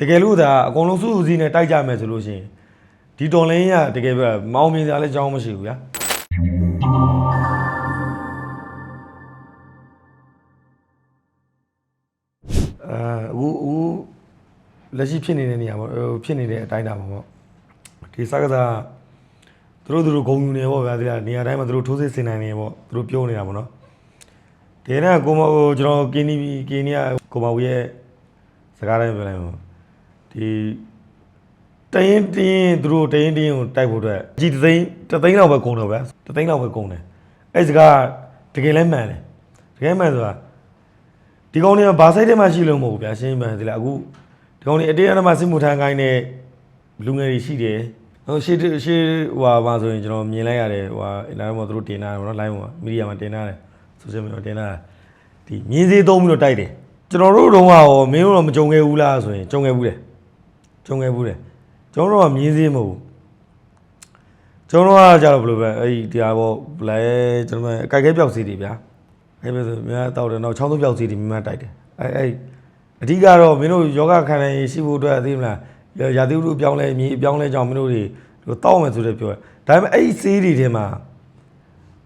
တကယ်လို့ဒါအကုန်လုံးစုစုစည်းနဲ့တိုက်ကြမယ်ဆိုလို့ရှိရင်ဒီတော်လင်းရတကယ်ပြမောင်းမြင်စရာလည်းအကြောင်းမရှိဘူးဗျာအဲအခုအခုလက်ရှိဖြစ်နေတဲ့နေရာပေါ့ဟိုဖြစ်နေတဲ့အတိုင်းတာပါပေါ့ဒီစကားစားသူတို့သူတို့ဂုံယူနေပေါ့ဗျာဒီကနေရာတိုင်းမှာသူတို့ထိုးစစ်ဆင်နိုင်နေပေါ့သူတို့ပြောနေတာပေါ့နော်ဒီနေ့ကိုမဟိုကျွန်တော်ကင်းနီကင်းနီကကိုမဝီရဲ့စကားတိုင်းပြောလိုက်ပါ ဒီတရင်တင်းသူတို့တရင်တင်းကိုတိုက်ဖို့အတွက်ကြီးတသိန်းတသိန်းလောက်ပဲကုန်တော့ဗျာတသိန်းလောက်ပဲကုန်တယ်အဲ့စကားတကယ်လဲမှန်တယ်တကယ်မှန်ဆိုတာဒီကောင်တွေကဘာဆိုင်ထဲမှာရှိလို့မဟုတ်ဘူးဗျာရှင်းမှန်သလားအခုဒီကောင်တွေအတေးအနမစစ်မှုထမ်းကိုင်းတဲ့လူငယ်တွေရှိတယ်ဟိုရှေ့ရှေ့ဟိုဟာမှာဆိုရင်ကျွန်တော်မြင်လိုက်ရတယ်ဟိုဟာအင်တာနက်မှာသူတို့တင်ထားတယ်ဗောနော် line မှာမီဒီယာမှာတင်ထားတယ် social media မှာတင်ထားတယ်ဒီမြင်းစည်းသုံးပြီးတော့တိုက်တယ်ကျွန်တော်တို့တုန်းကရောမင်းတို့တော့မကြုံခဲ့ဘူးလားဆိုရင်ကြုံခဲ့ဘူးတယ် ကြုံခဲ့ဘူးတယ်ကျွန်တော်တို့ကမြင်းစည်းမဟုတ်ဘူးကျွန်တော်တို့ကကြတော့ဘယ်လိုပဲအဲ့ဒီတရားပေါ့ဘလဲကျွန်တော်တို့အကြိုက်ခဲပြောက်စီတွေဗျာအဲ့မဲ့ဆိုများတောက်တယ်နောက်ချောင်းသုံးပြောက်စီတွေများတိုက်တယ်အဲ့အဲ့အဓိကတော့မင်းတို့ယောဂခံနိုင်ရရှိဖို့အတွက်သိမလားရာသီဥတုပြောင်းလဲမြေအပြောင်းလဲကြောင့်မင်းတို့တွေဟိုတောက်မယ်ဆိုတဲ့ပြောတယ်ဒါပေမဲ့အဲ့ဒီဆေးတွေထဲမှာ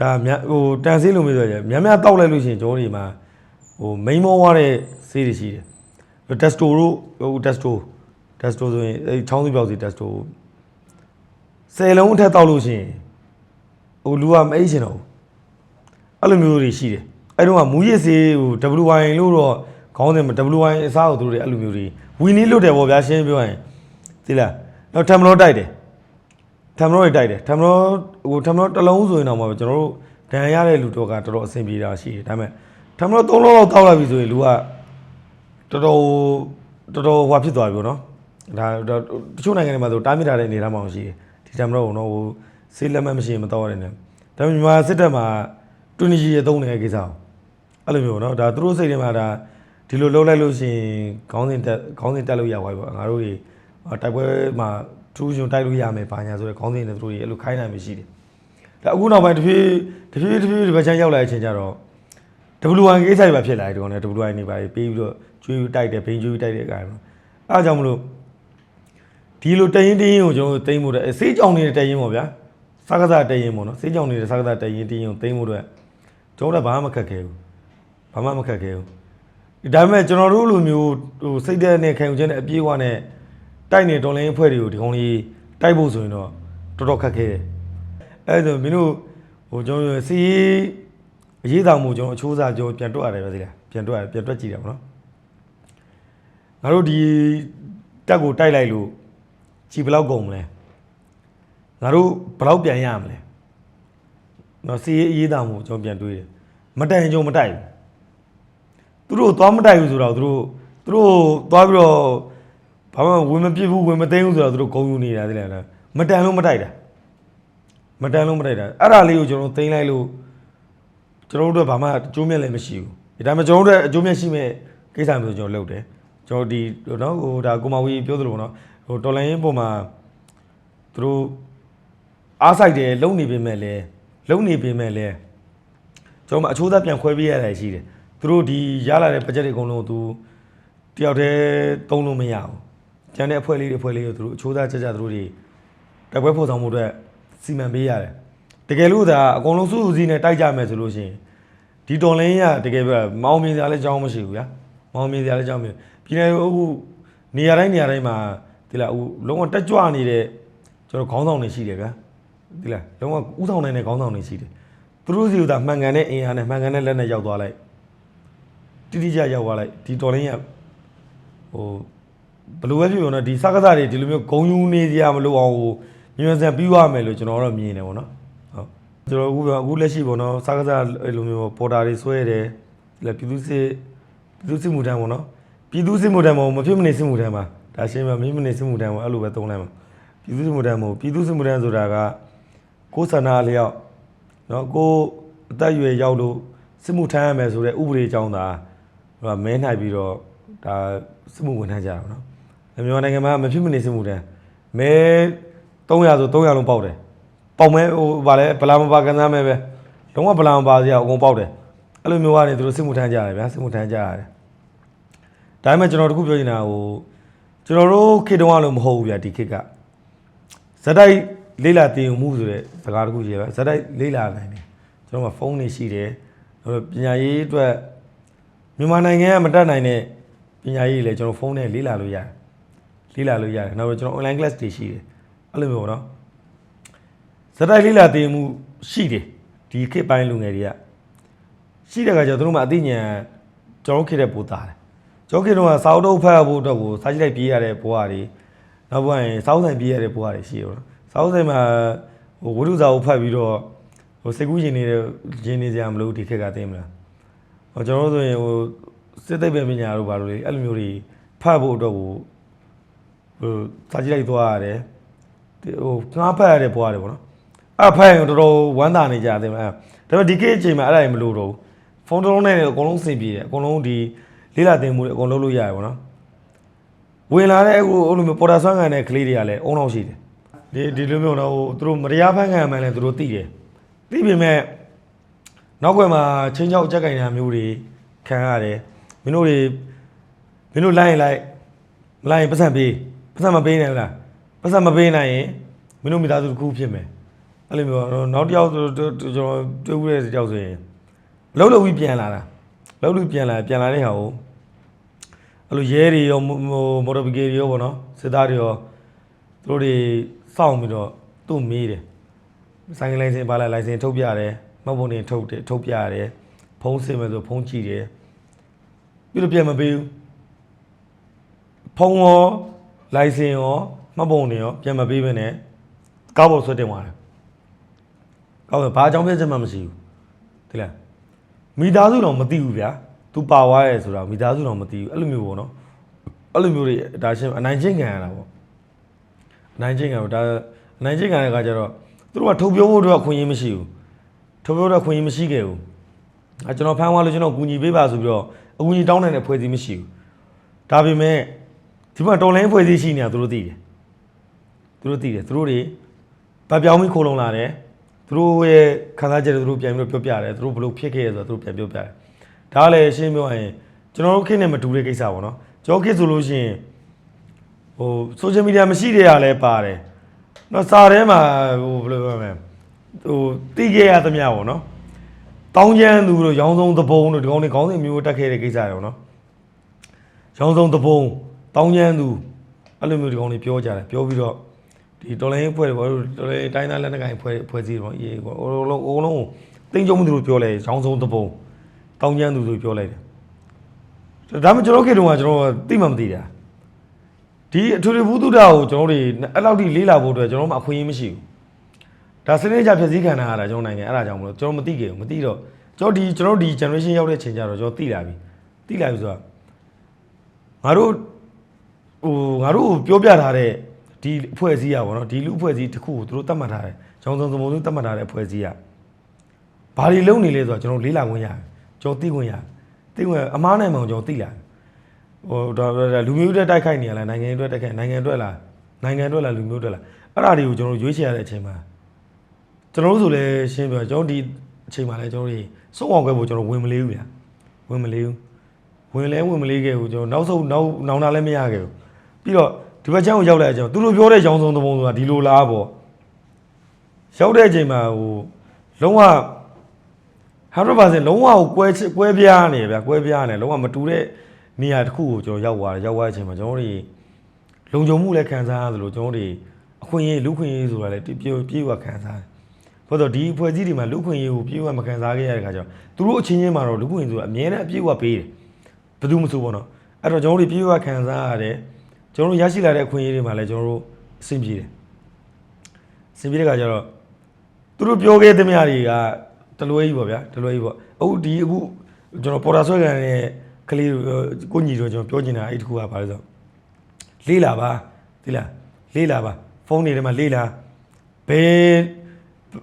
ဒါများဟိုတန်ဆေးလို့မပြောကြများများတောက်လိုက်လို့ရှိရင်ကျွန်တော်တို့ဒီမှာဟိုမိန်မောသွားတဲ့ဆေးတွေရှိတယ်တက်စတိုတို့ဟိုတက်စတို တက်စတိုဆိုရင်အဲ့ချောင်းသုံးပြောက်စီတက်စတိုဆယ်လုံးအထက်တောက်လို့ရှိရင်ဟိုလူကမအိတ်ရှင်တော့ဘူးအဲ့လိုမျိုးတွေရှိတယ်အဲ့တော့ကမူရစ်စေးဟို WY လို့တော့ခေါင်းစဉ်မှာ WY အစားကိုသူတို့တွေအဲ့လိုမျိုးတွေဝီနီလွတ်တယ်ပေါ့ဗျာရှင်းပြောရင်သိလားနောက်ထမ်မလောတိုက်တယ်ထမ်မလောတွေတိုက်တယ်ထမ်မလောဟိုထမ်မလောတစ်လုံးဆိုရင်တော့မှကျွန်တော်တို့ဒဏ်ရာရတဲ့လူတော့ကတော်တော်အဆင်ပြေတာရှိတယ်ဒါပေမဲ့ထမ်မလောသုံးလုံးလောက်တောက်လိုက်ပြီဆိုရင်လူကတော်တော်တော်တော်ဟွာဖြစ်သွားပြီပေါ့နော် ဒါဒါတချို့နိုင်ငံတွေမှာဆိုတားမြစ်ထားတဲ့အနေအထားမှရှိတယ်ဒီထမ်မလောကတော့ဟိုဆေးလက်မှတ်မရှိရင်မတော့ရတယ်နဲ့ဒါပေမဲ့မြန်မာစစ်တပ်မှာတူနီဂျီရဲ့သုံးနေတဲ့ကိစ္စကိုအဲ့လိုမျိုးပေါ့နော်ဒါသူတို့စိတ်ထဲမှာဒါဒီလိုလုပ်လိုက်လို့ရှိရင်ခေါင်းစဉ်တက်ခေါင်းစဉ်တက်လို့ရပါပြီပေါ့ငါတို့တွေတိုက်ပွဲမှာထူးချွန်တိုက်လို့ရမယ်ဘာညာဆိုတဲ့ခေါင်းစဉ်တွေသူတို့တွေအဲ့လိုခိုင်းနိုင်မှရှိတယ်ဒါအခုနောက်ပိုင်းတဖြည်းတဖြည်းတဖြည်းဒီဘက်ချမ်းရောက်လာတဲ့အချိန်ကျတော့ W1 ကိစ္စတွေပဲဖြစ်လာတယ်ဒီကောင်နဲ့ W1 နေပါပြီးပြီးတော့ကျွေးတိုက်တယ်ဘိန်းကျွေးတိုက်တဲ့အကြိုင်ပေါ့အဲ့ဒါကြောင့်မလို့ ဒီလိုတရင်တင်းရင်ကိုကျွန်တော်တို့တိမ့်ဖို့တဲ့ဆေးကြောင်နေတဲ့တရင်ပေါ့ဗျာစကားစားတရင်ပေါ့နော်ဆေးကြောင်နေတဲ့စကားစားတရင်တင်းရင်ကိုတိမ့်ဖို့အတွက်ကျွန်တော်တို့ကဘာမှမခက်ခဲဘူးဘာမှမခက်ခဲဘူးဒါပေမဲ့ကျွန်တော်တို့လိုမျိုးဟိုစိတ်သက်နဲ့ခံယူခြင်းနဲ့အပြေးအဝနဲ့တိုက်နေတော်လိုင်းအဖွဲ့တွေကိုဒီကောင်လေးတိုက်ဖို့ဆိုရင်တော့တော်တော်ခက်ခဲတယ်အဲဒါဆိုမင်းတို့ဟိုကျွန်တော်စီရေးအရေးတောင်မှုကျွန်တော်အချိုးစားကျွန်တော်ပြန်တွက်ရတယ်ပဲသိလားပြန်တွက်ရတယ်ပြန်တွက်ကြည့်တယ်ပေါ့နော်ငါတို့ဒီတက်ကိုတိုက်လိုက်လို့ ကြီးဘယ်လောက်ကုန်မလဲငါတို့ဘယ်လောက်ပြန်ရမလဲနော်စီရေးအရေးတောင်မှုကျွန်တော်ပြန်တွေးတယ်မတိုင်ကြုံမတိုက်ဘူးသူတို့သွားမတိုက်ဘူးဆိုတော့သူတို့သူတို့သွားပြီးတော့ဘာမှဝင်မပြစ်ဘူးဝင်မသိမ်းဘူးဆိုတော့သူတို့ဂုံယူနေတာသိလားမတန်လို့မတိုက်တာမတန်လို့မတိုက်တာအဲ့ဒါလေးကိုကျွန်တော်သိမ်းလိုက်လို့ကျွန်တော်တို့အတွက်ဘာမှအကျိုးမြတ်လည်းမရှိဘူးဒါပေမဲ့ကျွန်တော်တို့အတွက်အကျိုးမြတ်ရှိမဲ့ကိစ္စမျိုးကျွန်တော်လုပ်တယ်ကျွန်တော်ဒီနော်ဟိုဒါကိုမဝီပြောသလိုပေါ့နော် ဟိုတော်လိုင်းရင်ပုံမှာသူတို့အားဆိုင်တယ်လုံနေပေမဲ့လည်းလုံနေပေမဲ့လည်းကျွန်တော်မအချိုးသားပြန်ခွဲပေးရတာရှိတယ်သူတို့ဒီရလာတဲ့ budget တွေအကုန်လုံးကိုသူတယောက်တည်းသုံးလို့မရဘူးကျန်တဲ့အဖွဲ့လေးတွေအဖွဲ့လေးတွေသူတို့အချိုးသားကြကြသူတို့တွေတက်ပွဲဖို့ဆောင်မှုအတွက်စီမံပေးရတယ်တကယ်လို့ဒါအကုန်လုံးစုစုစည်းနဲ့တိုက်ကြမယ်ဆိုလို့ရှိရင်ဒီတော်လင်းရတကယ်ပြောမောင်းမြင်စရာလည်းအကြောင်းမရှိဘူးဗျာမောင်းမြင်စရာလည်းအကြောင်းမရှိပြည်နယ်အခုနေရာတိုင်းနေရာတိုင်းမှာ ဒီလားအခုလုံးဝတက်ကြွနေတဲ့ကျွန်တော်ခေါင်းဆောင်တွေရှိတယ်ဗျာဒီလားလုံးဝဥဆောင်နိုင်တဲ့ခေါင်းဆောင်တွေရှိတယ်သူတို့စီကမှန်ကန်တဲ့အင်အားနဲ့မှန်ကန်တဲ့လက်နဲ့ရောက်သွားလိုက်တိတိကျကျရောက်သွားလိုက်ဒီတော်လင်းရဟိုဘယ်လိုပဲဖြစ်ဖြစ်နော်ဒီစကားစားတွေဒီလိုမျိုးဂုံယူနေစရာမလိုအောင်ဟိုမြန်ဆန်ပြီးသွားမယ်လို့ကျွန်တော်တော့မြင်တယ်ပေါ့နော်ဟုတ်ကျွန်တော်အခုအခုလက်ရှိပေါ့နော်စကားစားအဲ့လိုမျိုးပေါ်တာတွေဆွဲတယ်ဒီလားပြည်သူစစ်ပြည်သူစစ်မှုထမ်းပေါ့နော်ပြည်သူစစ်မှုထမ်းမဟုတ်မဖြစ်မနေစစ်မှုထမ်းပါ ဒါရှင်းမှာမိမိနေစစ်မှုထမ်းကိုအဲ့လိုပဲသုံးလိုက်မှာပြည်သူစစ်မှုထမ်းမဟုတ်ပြည်သူစစ်မှုထမ်းဆိုတာကကိုယ်ဆန္ဒလျောက်နော်ကိုအသက်အရွယ်ရောက်လို့စစ်မှုထမ်းရမယ်ဆိုတဲ့ဥပဒေကြောင်းသာဟိုမဲနိုင်ပြီးတော့ဒါစစ်မှုဝန်ထမ်းကြတာနော်မြန်မာနိုင်ငံမှာမဖြစ်မနေစစ်မှုထမ်းမဲ300ဆို300လုံးပေါက်တယ်ပေါက်မဲဟိုဗာလဲဗလာမပါကန်စားမဲပဲလုံးဝဗလာမပါစရာအကုန်ပေါက်တယ်အဲ့လိုမျိုးကနေသူတို့စစ်မှုထမ်းကြရတယ်ဗျာစစ်မှုထမ်းကြရတယ်ဒါပေမဲ့ကျွန်တော်တခုပြောချင်တာဟို ကျွန်တော်တို့ခေတ်တုန်းကလို့မဟုတ်ဘူးဗျာဒီခေတ်ကဇက်တိုက်လေးလာတင်ယူမှုဆိုတဲ့စကားတစ်ခုရှိတယ်ဗျာဇက်တိုက်လေးလာနိုင်တယ်ကျွန်တော်ကဖုန်းတွေရှိတယ်နောက်ပညာရေးအတွက်မြန်မာနိုင်ငံကမတက်နိုင်တဲ့ပညာရေးတွေလည်းကျွန်တော်ဖုန်းနဲ့လေးလာလို့ရတယ်လေးလာလို့ရတယ်နောက်ပြီးကျွန်တော် online class တွေရှိတယ်အဲ့လိုမျိုးပေါ့နော်ဇက်တိုက်လေးလာတင်မှုရှိတယ်ဒီခေတ်ပိုင်းလူငယ်တွေကရှိတဲ့အခါကျတော့သူတို့မှအသိဉာဏ်ကျွန်တော်ခေတ်တဲ့ပို့တာတယ် ကျောင်းခေတ်တော့စာအုပ်တော့ဖတ်ရဖို့အတွက်ကိုစာကြည့်လိုက်ပြေးရတဲ့ဘဝတွေနောက်ဘဝရင်စာအုပ်ဆိုင်ပြေးရတဲ့ဘဝတွေရှိရောစာအုပ်ဆိုင်မှာဟိုဝိတုစာအုပ်ဖတ်ပြီးတော့ဟိုစိတ်ကူးရင်နေတဲ့ရင်နေစရာမလိုဒီခေတ်ကသိမလားဟိုကျွန်တော်တို့ဆိုရင်ဟိုစစ်သိပ္ပံပညာတို့ဘာလို့လဲအဲ့လိုမျိုးတွေဖတ်ဖို့အတွက်ကိုဟိုစာကြည့်လိုက်သွားရတယ်ဒီဟိုငါးဖတ်ရတဲ့ဘဝတွေပေါ့နော်အဲ့ဖတ်ရင်တော်တော်ဝမ်းသာနေကြတယ်မလားဒါပေမဲ့ဒီခေတ်အချိန်မှာအဲ့ဒါတွေမလိုတော့ဘူးဖုန်းတစ်လုံးနဲ့အကုန်လုံးအဆင်ပြေတယ်အကုန်လုံးဒီ လေးလာတင်မှုတွေအကုန်လုံးလုပ်လို့ရတယ်ပေါ့နော်ဝင်လာတဲ့အခုအဲ့လိုမျိုးပေါ်တာဆွမ်းခံတဲ့ကလေးတွေကလည်းအုံအောင်ရှိတယ်ဒီဒီလိုမျိုးတော့ဟိုသူတို့မတရားဖန်ခံမှန်းလည်းသူတို့သိတယ်သိပေမဲ့နောက်ွယ်မှာချင်းချောက်ကြက်ကင်တာမျိုးတွေခံရတယ်မင်းတို့တွေမင်းတို့လိုက်ရင်လိုက်မလိုက်ရင်ပတ်စံပေးပတ်စံမပေးနိုင်ဘူးလားပတ်စံမပေးနိုင်ရင်မင်းတို့မိသားစုတစ်ခုဖြစ်မယ်အဲ့လိုမျိုးတော့နောက်တစ်ယောက်ကျွန်တော်တွေ့ဦးတဲ့တယောက်ဆိုရင်အလုံးလုံးပြီးပြန်လာတာလောက်လို့ပြန်လာပြန်လာတဲ့ဟာကို အဲ့လိုရဲတွေရောမော်မော်တော်ဘီကေတွေရောပေါ့နော်စစ်သားတွေရောသူတို့တွေစောင့်ပြီးတော့သူ့မေးတယ်ဆိုင်ကလိုင်စင်ပါလာလိုင်စင်ထုတ်ပြတယ်မှတ်ပုံတွေထုတ်တယ်ထုတ်ပြတယ်ဖုံးစင်မယ်ဆိုဖုံးကြည့်တယ်ပြီးတော့ပြန်မပေးဘူးဖုံးရောလိုင်စင်ရောမှတ်ပုံတွေရောပြန်မပေးဘဲနဲ့ကားပေါ်ဆွဲတင်သွားတယ်ကားပေါ်ဘာအကြောင်းပြချက်မှမရှိဘူးဒီလားမိသားစုတော့မသိဘူးဗျာ။ तू ပါသွားရဲဆိုတာမိသားစုတော့မသိဘူးအဲ့လိုမျိုးပေါ့နော်။အဲ့လိုမျိုးတွေဒါရှင်းအနိုင်ချင်းခံရတာပေါ့။အနိုင်ချင်းခံတော့ဒါအနိုင်ချင်းခံတဲ့အခါကျတော့သူတို့ကထုတ်ပြောဖို့တော့ခွင့်ရင်းမရှိဘူး။ထုတ်ပြောတော့ခွင့်ရင်းမရှိခဲ့ဘူး။အဲကျွန်တော်ဖမ်းသွားလို့ကျွန်တော်ကူညီပေးပါဆိုပြီးတော့အကူညီတောင်းနိုင်တဲ့ဖွဲ့စည်းမရှိဘူး။ဒါပေမဲ့ဒီမှာတော်လိုင်းဖွဲ့စည်းရှိနေတာသူတို့သိတယ်။သူတို့သိတယ်သူတို့တွေဗတ်ပြောင်းပြီးခိုးလုံလာတယ်။သူတို့ရဲ့ခံစားချက်တွေသူတို့ပြန်ပြီးတော့ပြောပြတယ်သူတို့ဘယ်လိုဖြစ်ခဲ့ရဆိုတော့သူတို့ပြန်ပြောပြတယ် ဒါကလည်းရှင်းပြောရရင်ကျွန်တော်တို့ခေတ်နဲ့မတူတဲ့ကိစ္စပေါ့နော်ကျွန်တော်ခေတ်ဆိုလို့ရှိရင်ဟို social media မရှိတဲ့ဟာလည်းပါတယ်နော်စာထဲမှာဟိုဘယ်လိုပြောမလဲဟိုတီးခဲ့ရသမျှပေါ့နော်တောင်းကျမ်းသူတို့ရောင်းဆုံးသဘုံတို့ဒီကောင်းတွေခေါင်းစဉ်မျိုးတက်ခဲ့တဲ့ကိစ္စတွေပေါ့နော်ရောင်းဆုံးသဘုံတောင်းကျမ်းသူအဲ့လိုမျိုးဒီကောင်းတွေပြောကြတယ်ပြောပြီးတော့ဒီတော်လိုင်းဖွဲ့တွေပေါ့တော်လိုင်းတိုင်းသားလက်နက်ကိုင်ဖွဲ့ဖွဲ့စည်းတော့အေးပေါ့အလုံးအလုံးတင်းကြုံမှုသူတို့ပြောလိုက်ရောင်းဆုံးတပုံ တောင်းကျမ်းသူတို့ပြောလိုက်တယ်ဒါမှကျွန်တော်ခေတ္တကကျွန်တော်သိမှမသိတာဒီအထွေထွေဘုဒ္ဓကိုကျွန်တော်တို့အဲ့လောက်ထိလေးလာဖို့အတွက်ကျွန်တော်မှအခွင့်အရေးမရှိဘူးဒါစနစ်ကြဖြည့်စည်းခံရတာကျွန်တော်နိုင်ငံအဲ့ဒါကြောင့်မလို့ကျွန်တော်မသိခဲ့ဘူးမသိတော့ကျွန်တော်ဒီကျွန်တော်ဒီ generation ရောက်တဲ့ချိန်ကျတော့ကျွန်တော်သိလာပြီသိလာပြီဆိုတော့ငါတို့ဟိုငါတို့ပြောပြထားတဲ့ ဒီအဖွဲ့အစည်းอ่ะဗောနော်ဒီလူအဖွဲ့အစည်းတစ်ခုကိုသူတို့တတ်မှတ်ထားတယ်။ကျောင်းစုံစမုံစုတတ်မှတ်ထားတဲ့အဖွဲ့အစည်းอ่ะဘာတွေလုပ်နေလဲဆိုတော့ကျွန်တော်လေးလာခွင့်ရတယ်။ ကျွန်တော်သိခွင့်ရတယ်။သိခွင့်အမားနိုင်မှောင်ကျွန်တော်သိလာတယ်။ဟိုဒါလူမျိုးတွေတိုက်ခိုက်နေရလားနိုင်ငံတွေတိုက်ခိုက်နိုင်ငံတွေလားနိုင်ငံတွေလားလူမျိုးတွေလားအဲ့ဒါတွေကိုကျွန်တော်ရွေးချယ်ရတဲ့အချိန်မှာကျွန်တော်တို့ဆိုလဲရှင်းပြောကျွန်တော်ဒီအချိန်မှာလဲကျွန်တော်တို့စုံအောင်ခဲ့ဖို့ကျွန်တော်ဝင်မလေးဘူးဗျာ။ဝင်မလေးဘူး။ဝင်လဲဝင်မလေးခဲ့ဘူးကျွန်တော်နောက်ဆုံးနောက်နောင်တာလည်းမရခဲ့ဘူး။ပြီးတော့ဒီဘက်ချမ်းကိုရောက်လာတဲ့အချိန်သူတို့ပြောတဲ့ရောင်စုံသဘုံဆိုတာဒီလိုလားပေါ့ရောက်တဲ့အချိန်မှာဟိုလုံးဝ 100%လုံးဝကိုကွဲချကွဲပြားနေဗျာကွဲပြားနေလုံးဝမတူတဲ့နေရာတစ်ခုကိုကျွန်တော်ရောက်သွားတယ်ရောက်သွားတဲ့အချိန်မှာကျွန်တော်တို့လုံခြုံမှုလည်းခံစားရတယ်လို့ကျွန်တော်တို့အခွင့်အရေးလူခွင့်ရေးဆိုတာလည်းပြေပြေဝခံစားတယ်ဘာလို့ဒီအဖွဲ့အစည်းတွေမှာလူခွင့်ရေးကိုပြေဝမခံစားခဲ့ရတဲ့ခါကျတော့သူတို့အချင်းချင်းမှာတော့လူခွင့်ရေးဆိုတာအမြဲတမ်းအပြေဝပေးတယ်ဘယ်သူမှမဆိုပေါ့နော်အဲ့တော့ကျွန်တော်တို့ပြေဝခံစားရတယ်ကျွန်တော်တို့ရရှိလာတဲ့အခွင့်အရေးတွေမှာလည်းကျွန်တော်တို့အဆင်ပြေတယ်အဆင်ပြေတဲ့ခါကျတော့သူတို့ပြောခဲ့တဲ့မြတွေက တလွဲကြီးပေါ့ဗျာတလွဲကြီးပေါ့အခုဒီအခုကျွန်တော်ပေါ်တာဆွဲကန်ရဲ့ကလေးကိုညီတို့ကျွန်တော်ပြောချင်တာအဲ့တခုကဘာလဲဆိုလေးလာပါဒီလားလေးလာပါဖုန်းတွေထဲမှာလေးလာဘယ်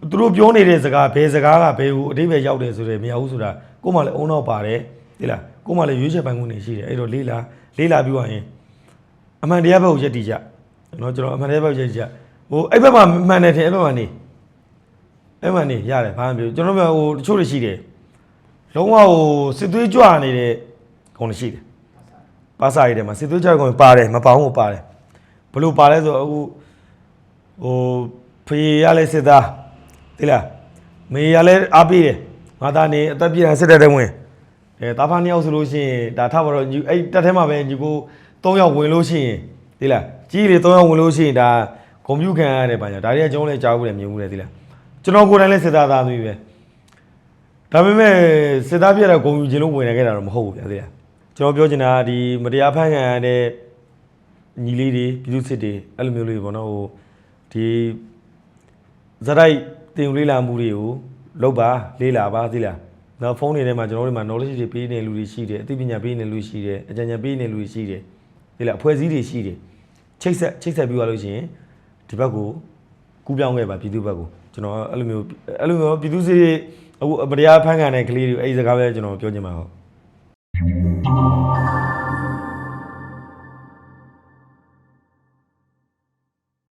သူတို့ပြောနေတဲ့စကားဘယ်စကားကဘယ်ဟိုအတိပ္ပယ်ရောက်တယ်ဆိုတော့မရဘူးဆိုတာကို့မှာလည်းအုံနောက်ပါတယ်ဒီလားကို့မှာလည်းရွေးချယ်ပိုင်ခွင့်နေရှိတယ်အဲ့တော့လေးလာလေးလာပြီးွားရင်အမှန်တရားဘက်ကိုရက်တည်ကြနော်ကျွန်တော်အမှန်တရားဘက်ရက်တည်ကြဟိုအဲ့ဘက်မှာမှန်တယ်ထင်အဲ့ဘက်မှာနေ အဲ့မှာနေရတယ်ဘာမှမပြောကျွန်တော်ပြောဟိုတချို့တွေရှိတယ်လုံးဝဟိုစစ်သွေးကြွနေတဲ့ကောင်တွေရှိတယ်ပပါစာရေးတယ်မှာစစ်သွေးကြွကောင်ပါတယ်မပေါင်းဘူးပါတယ်ဘလို့ပါလဲဆိုတော့အခုဟိုဖေရလဲစစ်သားသိလားမေရလဲအားပေးတယ်ငါသားနေအသက်ပြည့်စစ်တဲ့တဲ့ဝင်အဲတာဖာနှစ်ယောက်ဆိုလို့ရှိရင်ဒါထားပါတော့ညီအဲ့တက်ထဲမှာပဲညီကို၃ယောက်ဝင်လို့ရှိရင်သိလားကြီးလေ၃ယောက်ဝင်လို့ရှိရင်ဒါကွန်ပျူတာခံရတယ်ပါညာဒါတွေကကျွန်တော်လည်းကြားဘူးတယ်မြင်ဘူးတယ်သိလား ကျွန်တော်ကိုယ်တိုင်လည်းစစ်သားသားသမီးပဲဒါပေမဲ့စစ်သားပြတဲ့ဂုံယူခြင်းလို့ဝင်နေခဲ့တာတော့မဟုတ်ဘူးဗျာသိလားကျွန်တော်ပြောချင်တာကဒီမတရားဖန်ခံရတဲ့ညီလေးတွေပြည်သူစစ်တွေအဲ့လိုမျိုးလေးပေါ့နော်ဟိုဒီဇာတ်တိုက်တင်ယူလေးလာမှုတွေကိုလုပ်ပါလေးလာပါသိလားနောက်ဖုန်းတွေထဲမှာကျွန်တော်တို့မှာ knowledge တွေပေးနေလူတွေရှိတယ်အသိပညာပေးနေလူတွေရှိတယ်အကြံဉာဏ်ပေးနေလူတွေရှိတယ်သိလားအဖွဲ့အစည်းတွေရှိတယ်ချိတ်ဆက်ချိတ်ဆက်ပြီးသွားလို့ရှိရင်ဒီဘက်ကိုကူးပြောင်းခဲ့ပါပြည်သူဘက်ကို ကျွန်တော်အဲ့လိုမျိုးအဲ့လိုမျိုးပြည်သူစစ်အခုမတရားဖမ်းခံတဲ့ကလေးတွေအဲ့ဒီစကားပဲကျွန်တော်ပြောချင်ပါဟုတ်